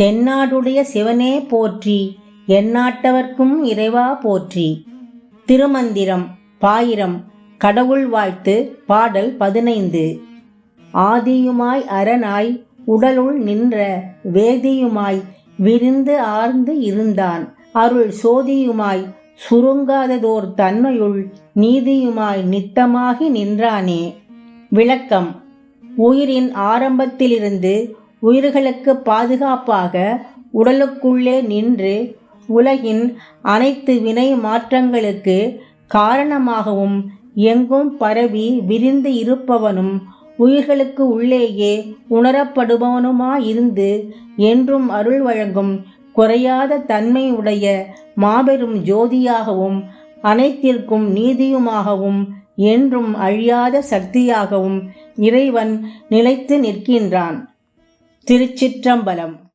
தென்னாடுடைய சிவனே போற்றி எந்நாட்டவர்க்கும் இறைவா போற்றி. திருமந்திரம் பாயிரம் கடவுள் வாழ்த்து பாடல் பதினைந்து. ஆதியுமாய் அரணாய் உடலுள் நின்ற வேதியுமாய் விரிந்து ஆர்ந்து இருந்தான். அருள் சோதியுமாய் சுருங்காததோர் தன்மையுள் நீதியுமாய் நித்தமாகி நின்றானே. விளக்கம் உயிரின் ஆரம்பத்திலிருந்து உயிர்களுக்கு பாதுகாப்பாக உடலுக்குள்ளே நின்று உலகின் அனைத்து வினை மாற்றங்களுக்கு காரணமாகவும் எங்கும் பரவி விரிந்து இருப்பவனும் உயிர்களுக்கு உள்ளேயே உணரப்படுபவனுமாயிருந்து என்றும் அருள் வழங்கும் குறையாத தன்மை உடைய மாபெரும் ஜோதியாகவும் அனைத்திற்கும் நீதியுமாகவும் என்றும் அழியாத சக்தியாகவும் இறைவன் நிலைத்து நிற்கின்றான். திருச்சிற்றம்பலம்.